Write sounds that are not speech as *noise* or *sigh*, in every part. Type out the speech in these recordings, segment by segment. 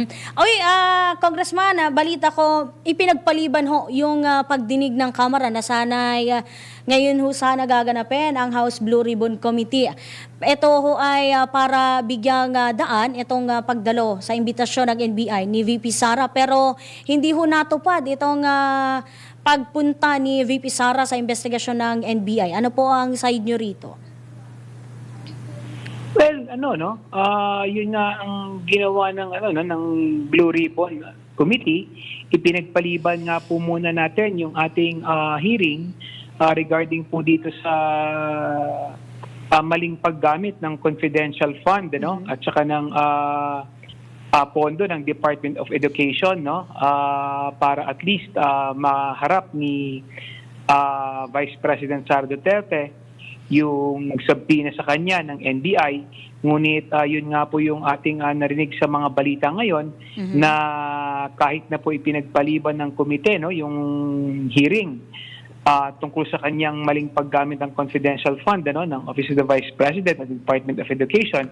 Mhm. Oy, ah, Congressman, ah, balita ko, ipinagpaliban ho yung ah, pagdinig ng Kamara na sana'y ah, ngayon ho sana gaganapin ang House Blue Ribbon Committee. Ito ho ay ah, para bigyang ah, daan itong ah, pagdalo sa imbitasyon ng NBI ni VP Sara pero hindi ho natupad itong ah, pagpunta ni VP Sara sa investigasyon ng NBI. Ano po ang side nyo rito? Ano no, ah yun nga ang ginawa ng ano no ng Blue Ribbon Committee, ipinagpaliban nga po muna natin yung ating ah, hearing ah, regarding po dito sa ah, maling paggamit ng confidential fund no? At saka ng ah, ah, pondo ng Department of Education no? Ah, para at least ah, maharap ni ah, Vice President Sara Duterte yung subpoena sa kanya ng NBI. Ngunit ah, yun nga po yung ating ah, narinig sa mga balita ngayon na kahit na po ipinagpaliban ng komite no, yung hearing ah, tungkol sa kanyang maling paggamit ng confidential fund ano, ng Office of the Vice President at Department of Education,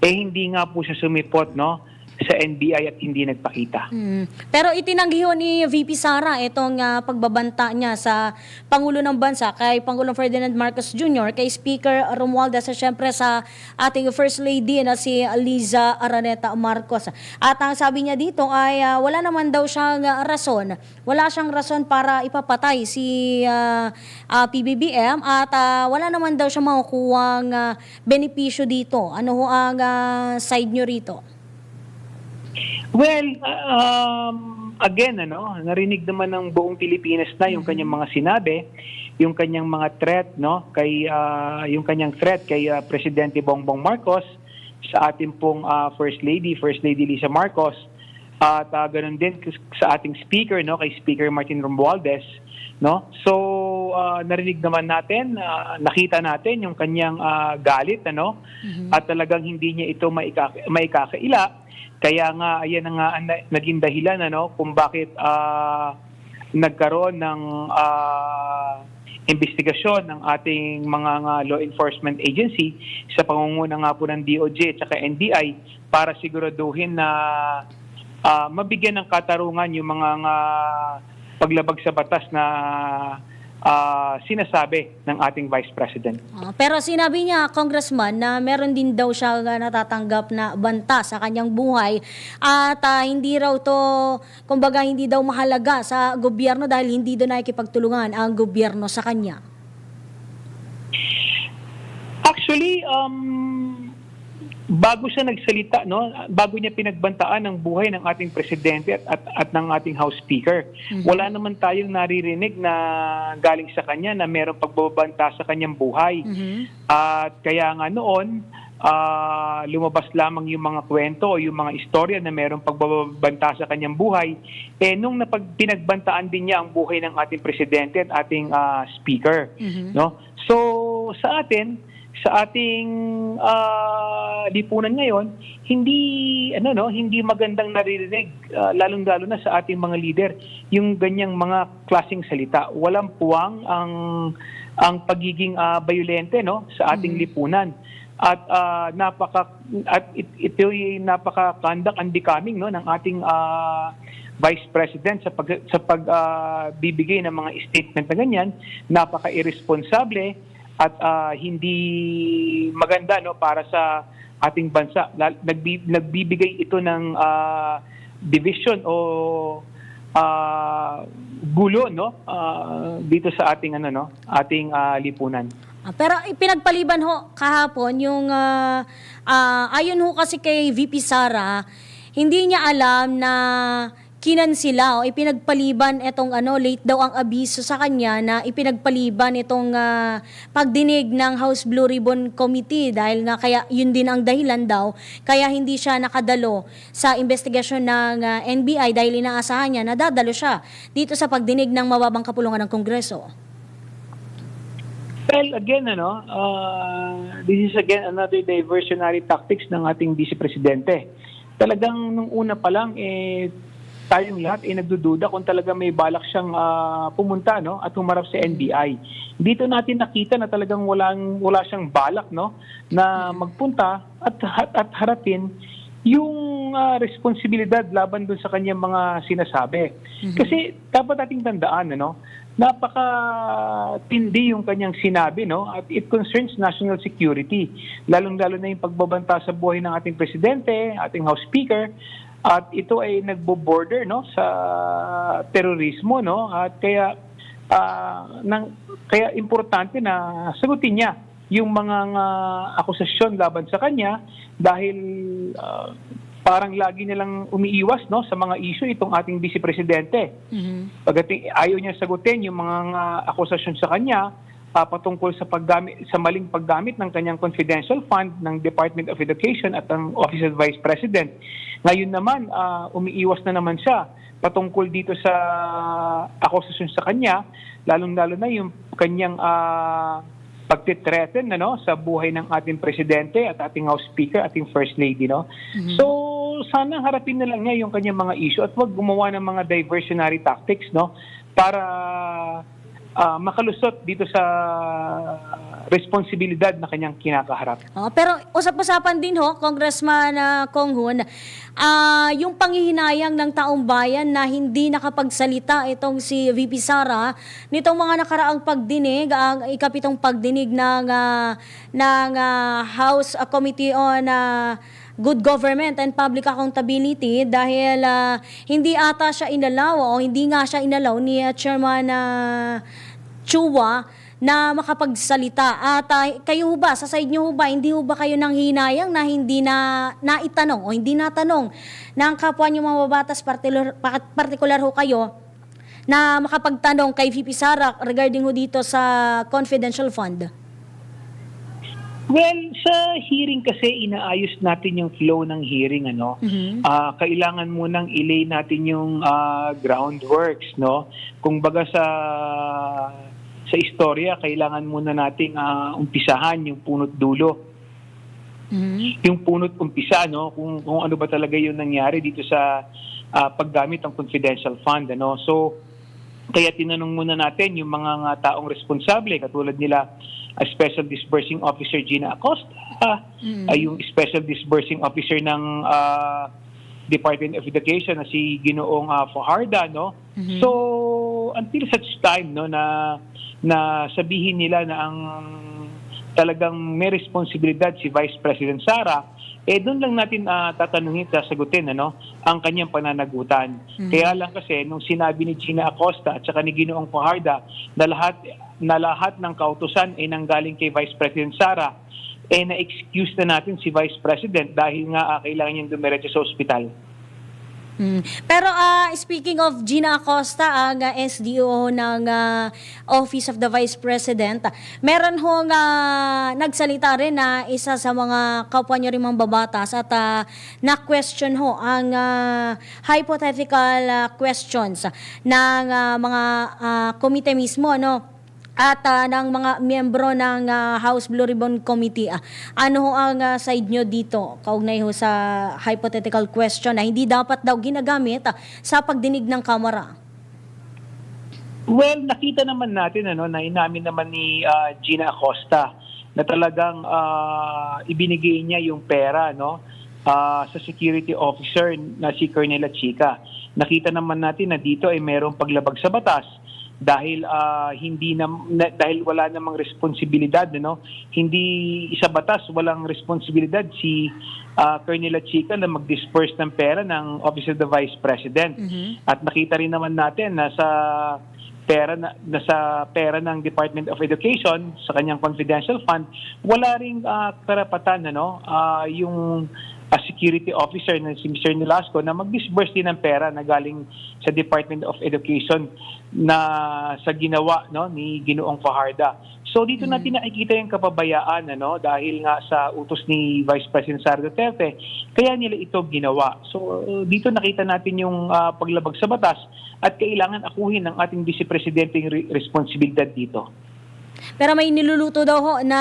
eh hindi nga po siya sumipot no, sa NBI at hindi nagpakita. Mm. Pero itinanggi ho ni VP Sara itong ah, pagbabanta niya sa Pangulo ng Bansa kay Pangulong Ferdinand Marcos Jr., kay Speaker Romualdez at syempre sa ating First Lady na si Liza Araneta Marcos. At ang sabi niya dito ay ah, wala naman daw siyang ah, rason, wala siyang rason para ipapatay si ah, ah, PBBM at ah, wala naman daw siya makukuhang ah, benepisyo dito. Ano ho ang ah, side niyo rito? Well, um, again, ano, narinig naman ng buong Pilipinas na yung kanyang mga sinabi, yung kanyang mga threat, no, kay ah, yung kanyang threat kay ah, Presidente Bongbong Marcos sa ating pong ah, First Lady, First Lady Lisa Marcos, at ah, ganun din sa ating speaker, no, kay Speaker Martin Romualdez, no. So, ah, narinig naman natin, ah, nakita natin yung kanyang ah, galit, ano, at talagang hindi niya ito maikaka- maikakaila. Kaya nga, ayan nga ang na- naging dahilan ano, kung bakit ah, nagkaroon ng ah, investigasyon ng ating mga nga law enforcement agency sa pangunguna nga po ng DOJ at saka NBI para siguraduhin na ah, mabigyan ng katarungan yung mga nga paglabag sa batas na ah, sinasabi ng ating Vice President. Ah, pero sinabi niya, Congressman, na meron din daw siya natatanggap na banta sa kanyang buhay at ah, hindi raw to, kumbaga hindi daw mahalaga sa gobyerno dahil hindi doon nakikipagtulungan ang gobyerno sa kanya. Actually, um, bago siya nagsalita, no, bago niya pinagbantaan ang buhay ng ating presidente at, at, at ng ating House Speaker, wala naman tayong naririnig na galing sa kanya na mayroong pagbabanta sa kanyang buhay. At kaya nga noon, ah, lumabas lamang yung mga kwento o yung mga istorya na mayroong pagbabanta sa kanyang buhay. Eh, nung napag, pinagbantaan din niya ang buhay ng ating presidente at ating ah, speaker. No? So, sa atin, sa ating ah, lipunan ngayon, hindi ano no, hindi magandang naririnig ah, lalong-lalo na sa ating mga leader yung ganyang mga klasing salita. Walang puwang ang ang pagiging ah, bayolente no sa ating lipunan. At ah, napaka at it, ito yung napaka-conduct and becoming no ng ating ah, Vice President sa pag sa pag ah, bibigay ng mga statement na ganyan, napaka-irresponsable at ah, hindi maganda no para sa ating bansa. Nagbi- nagbibigay ito ng ah, division o ah, gulo no ah, dito sa ating ano no, ating ah, lipunan. Pero ipinagpaliban ho kahapon yung ah, ah, ayon ho kasi kay VP Sara, hindi niya alam na kinansila o ipinagpaliban itong ano late daw ang abiso sa kanya na ipinagpaliban itong ah, pagdinig ng House Blue Ribbon Committee dahil nga kaya yun din ang dahilan daw kaya hindi siya nakadalo sa investigasyon ng ah, NBI dahil inaasahan niya na dadalo siya dito sa pagdinig ng mababang kapulungan ng Kongreso. Well, again, ano, uh, this is again another diversionary tactics ng ating Vice Presidente. Talagang nung una pa lang, eh, tayong lahat ay nagdududa kung talaga may balak siyang ah, pumunta no at humarap sa NBI. Dito natin nakita na talagang walang wala siyang balak no na magpunta at at, at harapin yung ah, responsibilidad laban doon sa kanyang mga sinasabi. Kasi dapat nating tandaan ano, napaka tindi yung kanyang sinabi no at it concerns national security. Lalong-lalo na yung pagbabanta sa buhay ng ating presidente, ating House Speaker at ito ay nagbo-border no sa terorismo no at kaya ah, nang, kaya importante na sagutin niya yung mga nga akusasyon laban sa kanya dahil ah, parang lagi nilang umiiwas no sa mga issue itong ating vice presidente. Mhm. Pagdating ayaw niya sagutin yung mga nga akusasyon sa kanya ah, patungkol sa paggamit sa maling paggamit ng kanyang confidential fund ng Department of Education at ng Office of Vice President. Ngayon naman ah, umiiwas na naman siya patungkol dito sa akusasyon sa kanya, lalong-lalo na yung kanyang ah, pagtitreten ano, sa buhay ng ating presidente at ating House Speaker, ating First Lady. No? So, sana harapin na lang niya yung kanyang mga issue at wag gumawa ng mga diversionary tactics no para ah, makalusot dito sa responsibilidad na kanyang kinakaharap. Oh, pero usap-usapan din ho, Congressman uh, Kong Hun, ah, yung panghihinayang ng taong bayan na hindi nakapagsalita itong si VP Sara nitong mga nakaraang pagdinig, ang ikapitong pagdinig ng ah, ng ah, House Committee on ah, Good Government and Public Accountability dahil ah, hindi ata siya inalaw o hindi nga siya inalaw ni ah, Chairman ah, Chua na makapagsalita. At ah, kayo ba, sa side nyo ba, hindi ba kayo nang hinayang na hindi na naitanong o hindi natanong ng kapwa nyo mga babatas, particular, particular ho kayo, na makapagtanong kay VP Sara regarding ho dito sa confidential fund? Well, sa hearing kasi inaayos natin yung flow ng hearing ano. Ah, kailangan munang ilay natin yung ah, groundworks, no? Kung baga sa sa istorya, kailangan muna nating ah, umpisahan yung punot dulo. Yung punot umpisa, no? Kung, kung ano ba talaga yung nangyari dito sa ah, paggamit ng confidential fund, ano? So, kaya tinanong muna natin yung mga taong responsable, katulad nila a Special Disbursing Officer Gina Acosta, ay yung Special Disbursing Officer ng ah, Department of Education na si Ginoong ah, Fajarda, no? So, until such time, no, na na sabihin nila na ang talagang may responsibilidad si Vice President Sara, eh doon lang natin ah, tatanungin, sasagutin ano, ang kanyang pananagutan. Kaya lang kasi nung sinabi ni Gina Acosta at saka ni Ginoong Fajarda na lahat na lahat ng kautusan ay nanggaling kay Vice President Sara, eh na-excuse na natin si Vice President dahil nga ah, kailangan niyang dumiretso sa ospital. Mm. Pero ah, speaking of Gina Acosta, ang ah, SDO ng ah, Office of the Vice President, ah, meron hong ah, nagsalita rin na isa sa mga kapwa niyo rin mga babatas at ah, na-question ho ang ah, hypothetical ah, questions ng ah, mga ah, komite mismo, no? At ah, ng mga miyembro ng ah, House Blue Ribbon Committee. ah. ano ang ah, side nyo dito kaugnay ho sa hypothetical question na hindi dapat daw ginagamit ah, sa pagdinig ng Kamara? Well, nakita naman natin ano na inamin naman ni ah, Gina Acosta na talagang ah, ibinigay niya yung pera no ah, sa security officer na si Colonel Chica. Nakita naman natin na dito ay mayroong paglabag sa batas dahil ah, hindi na, na- dahil wala namang responsibilidad no hindi sa batas walang responsibilidad si ah, Colonel Chica na mag-disperse ng pera ng Office of the Vice President. At nakita rin naman natin na sa pera na nasa pera ng Department of Education sa kanyang confidential fund wala ring ah, karapatan ano ah, yung ah, security officer na si Mr. Nolasco na mag-disburse din ng pera na galing sa Department of Education na sa ginawa no ni Ginoong Fajarda. So dito natin nakikita yung kapabayaan ano dahil nga sa utos ni Vice President Sara Duterte kaya nila ito ginawa. So uh, dito nakita natin yung ah, paglabag sa batas at kailangan akuhin ng ating Vice Presidente yung re- responsibilidad dito. Pero may niluluto daw ho na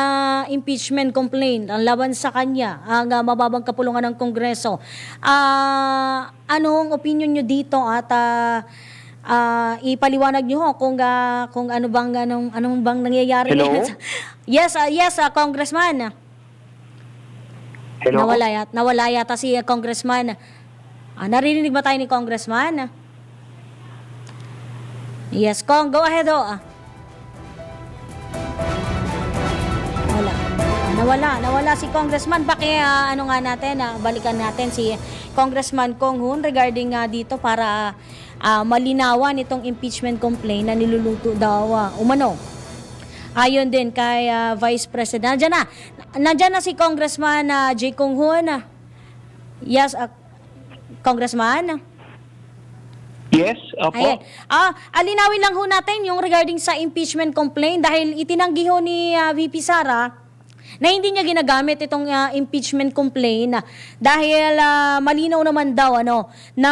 impeachment complaint ang laban sa kanya, ang ah, mababang kapulungan ng Kongreso. Ah, ano ang opinion nyo dito at ah, ah, ipaliwanag nyo ho kung ah, kung ano bang anong anong bang nangyayari Hello? *laughs* yes, ah, yes, ah, Congressman. Hello? Nawala, yata, nawala yata si uh, Congressman. Ah, naririnig ba tayo ni Congressman? Yes, Kong, go ahead oh. Ah. Wala. Nawala, nawala si Congressman. Baki ah, ano nga natin, ah, balikan natin si Congressman Kong Hun regarding nga dito para ah, malinawan itong impeachment complaint na niluluto daw ah, umano. Ayon din kay ah, Vice President. Nandiyan na. Nandiyan na si Congressman ah, J. Kong Hun. Yes, ah, Congressman. Yes, opo. Ayan. Ah, alinawin lang ho natin yung regarding sa impeachment complaint dahil itinanggi ho ni ah, VP Sara na hindi niya ginagamit itong ah, impeachment complaint ah, dahil ah, malinaw naman daw ano na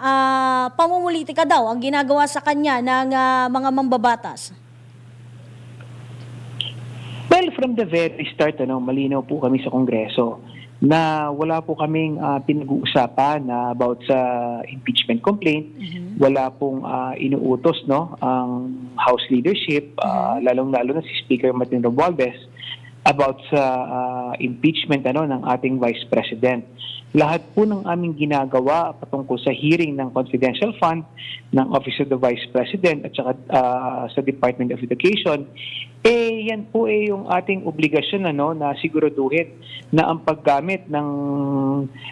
ah, pamumulitika daw ang ginagawa sa kanya ng ah, mga mambabatas. Well, from the very start, ano, malinaw po kami sa Kongreso na wala po kaming ah, pinag-uusapan na about sa impeachment complaint. Wala pong ah, inuutos no ang House leadership, ah, lalong-lalo na si Speaker Martin Romualdez about sa ah, impeachment ano ng ating Vice President. Lahat po ng aming ginagawa patungkol sa hearing ng confidential fund ng Office of the Vice President at saka ah, sa Department of Education, eh yan po eh yung ating obligasyon ano na siguraduhin na ang paggamit ng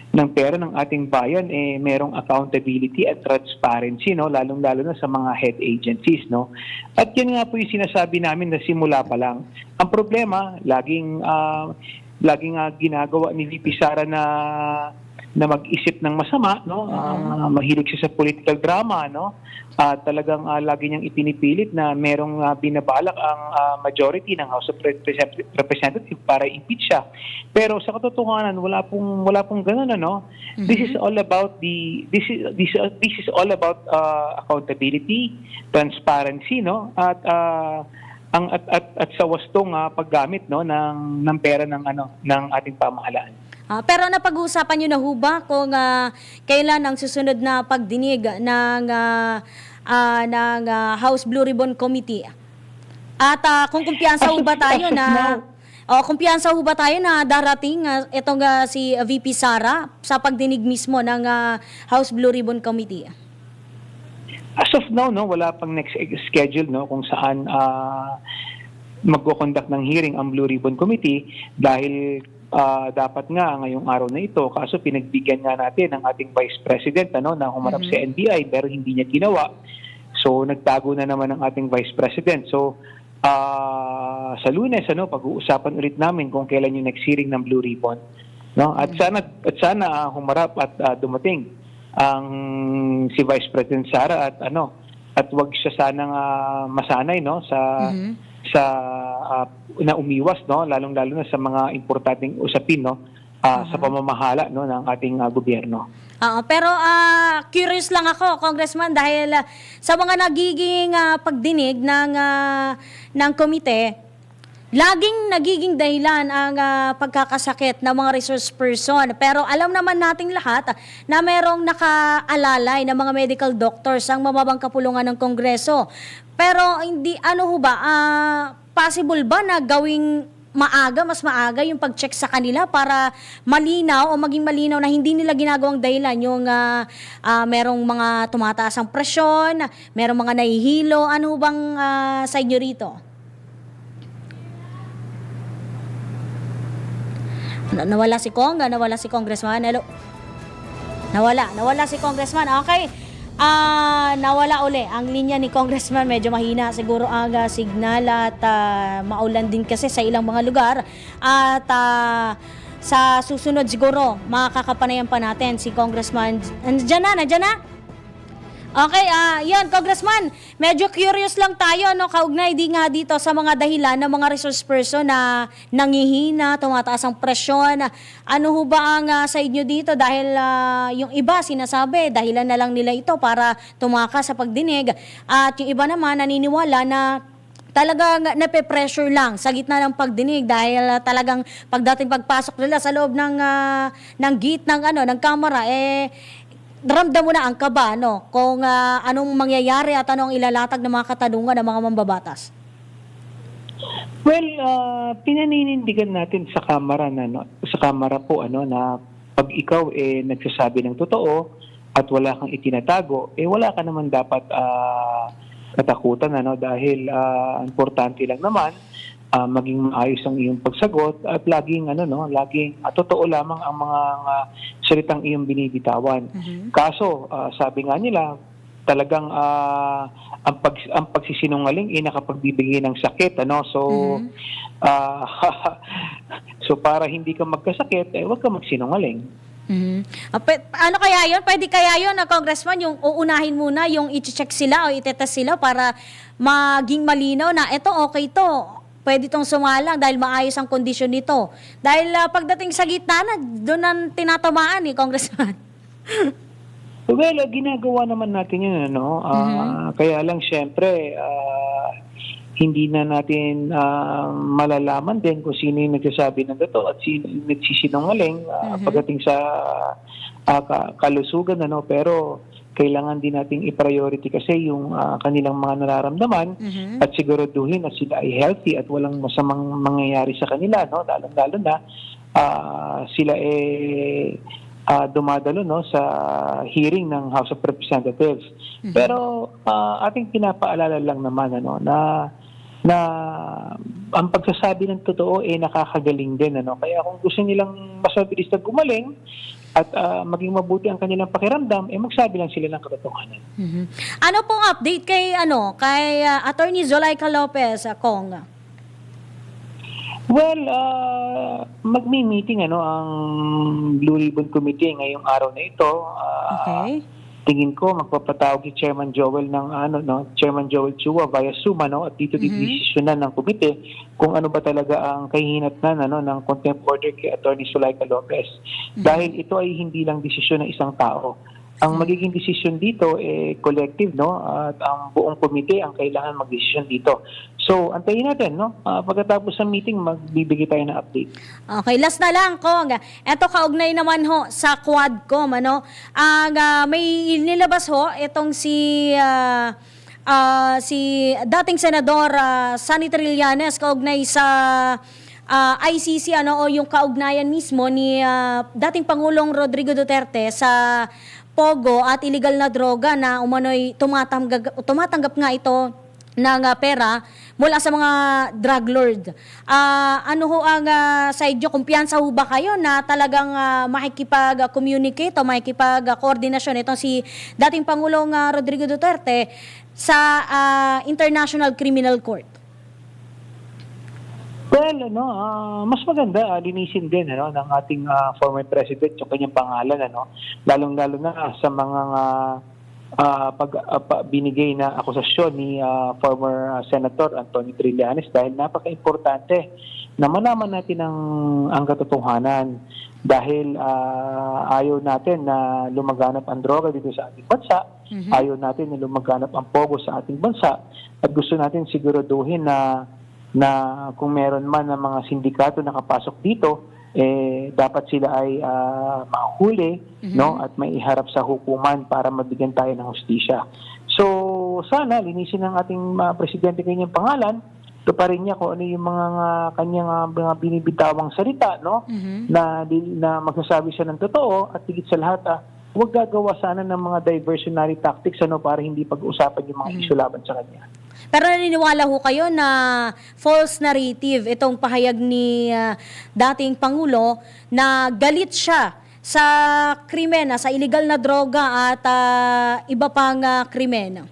ng pera ng ating bayan eh merong accountability at transparency no lalong-lalo na sa mga head agencies no. At yan nga po yung sinasabi namin na simula pa lang. Ang problema, laging ah, laging ah, ginagawa ni VP Sara na na mag-isip ng masama, no? Ah, mahilig siya sa political drama, no? At talagang ah, lagi niyang ipinipilit na merong ah, binabalak ang ah, majority ng House of Represent- Representatives para impeach siya. Pero sa katotohanan, wala pong wala pong ganoon ano. This is all about the this is this, this is all about ah, accountability, transparency, no? At ah, ang at, at, at sa wastong ah, paggamit no ng ng pera ng ano ng ating pamahalaan. Ah, pero napag-uusapan niyo na ho ba kung ah, kailan ang susunod na pagdinig ng ah, ah, ng ah, House Blue Ribbon Committee? At ah, kung kumpiyansa ho ba tayo na *laughs* O kumpiyansa ho ba tayo na darating ah, itong ah, si VP Sara sa pagdinig mismo ng ah, House Blue Ribbon Committee? As of now, no, wala pang next schedule no kung saan ah magko-conduct ng hearing ang Blue Ribbon Committee dahil ah, dapat nga ngayong araw na ito kaso pinagbigyan nga natin ng ating Vice President ano na humarap sa NBI pero hindi niya ginawa. So nagtago na naman ang ating Vice President. So ah, sa Lunes ano pag-uusapan ulit namin kung kailan yung next hearing ng Blue Ribbon. No? At sana at sana ah, humarap at ah, dumating ang si Vice President Sara at ano at wag siya sanang ah, masanay no sa sa ah, na umiwas no lalong-lalo na sa mga importanteng usapin no ah, sa pamamahala no ng ating ah, gobyerno. Oo, pero ah, curious lang ako, Congressman, dahil ah, sa mga nagiging ah, pagdinig ng, ah, ng komite, laging nagiging dahilan ang ah, pagkakasakit ng mga resource person. Pero alam naman nating lahat ah, na merong nakaalalay na mga medical doctors ang mababang kapulungan ng Kongreso. Pero hindi, ano ho ba, ah, possible ba na gawing maaga, mas maaga yung pag-check sa kanila para malinaw o maging malinaw na hindi nila ginagawang dahilan yung ah, ah, merong mga tumataas ang presyon, merong mga nahihilo. Ano bang ah, sa inyo rito? Na- nawala si Kong, ah, nawala si Congressman. Hello. Nawala, nawala si Congressman. Okay. Ah, nawala uli ang linya ni Congressman. Medyo mahina siguro ang ah, signal at ah, maulan din kasi sa ilang mga lugar. At ah, sa susunod siguro, makakapanayan pa natin si Congressman. Nandiyan na, nandiyan na. Okay, ah, yan, Congressman, medyo curious lang tayo, no, kaugnay di nga dito sa mga dahilan ng mga resource person na nangihina, tumataas ang presyon. Ano ho ba ang ah, sa inyo dito? Dahil ah, yung iba sinasabi, dahilan na lang nila ito para tumakas sa pagdinig. At yung iba naman naniniwala na talagang nape-pressure lang sa gitna ng pagdinig dahil ah, talagang pagdating pagpasok nila sa loob ng ah, ng gate ng ano ng kamera eh ramdam mo na ang kaba no kung ah, anong mangyayari at anong ilalatag ng mga katanungan ng mga mambabatas. Well, uh, pinaninindigan natin sa kamera na no, sa kamera po ano na pag ikaw eh nagsasabi ng totoo at wala kang itinatago, eh wala ka naman dapat ah, katakutan ano dahil ah, importante lang naman ah, maging maayos ang iyong pagsagot at laging ano no, laging ah, totoo lamang ang mga ah, salitang iyong binibitawan. Kaso, ah, sabi nga nila, talagang ah, ang pag ang pagsisinungaling ay nakapagbibigay ng sakit ano so Mhm. ah, *laughs* so para hindi ka magkasakit eh wag ka magsinungaling. Ah, pe- ano kaya yon? Pwede kaya yon na congressman yung uunahin muna yung i-check sila o itetest sila para maging malinaw na eto okay to. Pwede tong sumalang dahil maayos ang kondisyon nito. Dahil ah, pagdating sa gitna na, doon ang tinatamaan ni congressman. *laughs* well ah, ginagawa naman natin yun ano Ah, kaya lang syempre ah, hindi na natin ah, malalaman din kung sino yung nagsasabi ng totoo at sino yung nagsisinungaling ah, pagdating sa ka- kalusugan ano pero kailangan din nating i-priority kasi yung ah, kanilang mga nararamdaman Mhm. at siguraduhin na sila ay healthy at walang masamang mangyayari sa kanila no? Lalo lalo na ah, sila eh ah, dumadalo no sa hearing ng House of Representatives. Pero ah, ating pinapaalala lang naman ano na na ang pagsasabi ng totoo eh nakakagaling din ano? Kaya kung gusto nilang mas mabilis na gumaling at ah, maging mabuti ang kanilang pakiramdam eh magsabi lang sila ng katotohanan Mhm. Ano pong update kay ano kay ah, Attorney Zolaika Lopez uh, Kong? Well, uh, magmi-meeting ano ang Blue Ribbon Committee ngayong araw na ito. Ah, Okay. Tingin ko magpapatawag si Chairman Joel ng ano no, Chairman Joel Chua via Zoom ano at dito didesisyonan ng komite kung ano ba talaga ang kahihinatnan ano ng contempt order kay Attorney Sulaika Lopez. Dahil ito ay hindi lang desisyon ng isang tao. Ang magiging desisyon dito eh collective no at ang buong komite ang kailangan magdesisyon dito. So antayin natin no Ah, pagkatapos ng meeting magbibigay tayo ng update. Okay, last na lang, Kong. Eto kaugnay naman ho sa Quadcom, ano? Ang ah, may nilabas ho itong si ah, ah, si dating senador uh, Sonny Trillanes kaugnay sa ah, ICC ano o yung kaugnayan mismo ni ah, dating Pangulong Rodrigo Duterte sa Pogo at illegal na droga na umano'y tumatanggap, tumatanggap nga ito ng ah, pera mula sa mga drug lord. Ah, ano ho ang ah, sa inyo, kumpiyansa ho ba kayo na talagang ah, makikipag-communicate o makikipag-koordinasyon itong si dating Pangulong ah, Rodrigo Duterte sa ah, International Criminal Court? Well, ano, ah, mas maganda ah, linisin din ano ng ating ah, former president yung kanyang pangalan ano, lalong-lalo na sa mga ah, ah, pag pa- binigay na akusasyon ni ah, former ah, Senator Antonio Trillanes dahil napaka-importante na malaman natin ang ang katotohanan. Dahil ah, ayaw natin na lumaganap ang droga dito sa ating bansa, ayaw natin na lumaganap ang pogo sa ating bansa. At gusto natin siguraduhin na na kung meron man ng mga sindikato nakapasok dito, eh dapat sila ay ah, mahuli no? At may iharap sa hukuman para mabigyan tayo ng hustisya. So sana linisin ng ating ah, presidente kanyang pangalan, tuparin niya kung ano yung mga ah, kanyang ah, mga binibitawang salita no? Na di- na magsasabi siya ng totoo at higit sa lahat ah, huwag gagawa sana ng mga diversionary tactics ano para hindi pag-usapan yung mga issue laban sa kanya. Pero naniniwala ho kayo na false narrative itong pahayag ni ah, dating Pangulo na galit siya sa krimen, ah, sa illegal na droga at ah, iba pang ah, krimen.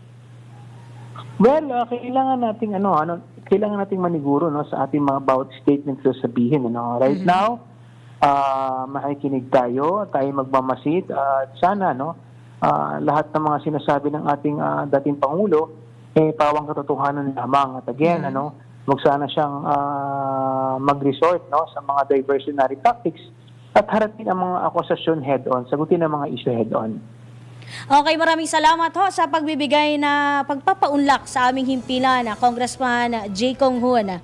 Well, ah, kailangan nating ano, ano, kailangan nating maniguro no sa ating mga bawat statements na sabihin ano. Right now, ah makikinig tayo, tayo magmamasid at sana no, ah, lahat ng mga sinasabi ng ating ah, dating pangulo eh pawang katotohanan lamang. At again, ano, wag sana siyang ah, mag-resort no sa mga diversionary tactics at harapin ang mga akusasyon head-on, sagutin ang mga issue head-on. Okay, maraming salamat ho sa pagbibigay na pagpapaunlak sa aming himpilan na Congressman J. Kong Hoon.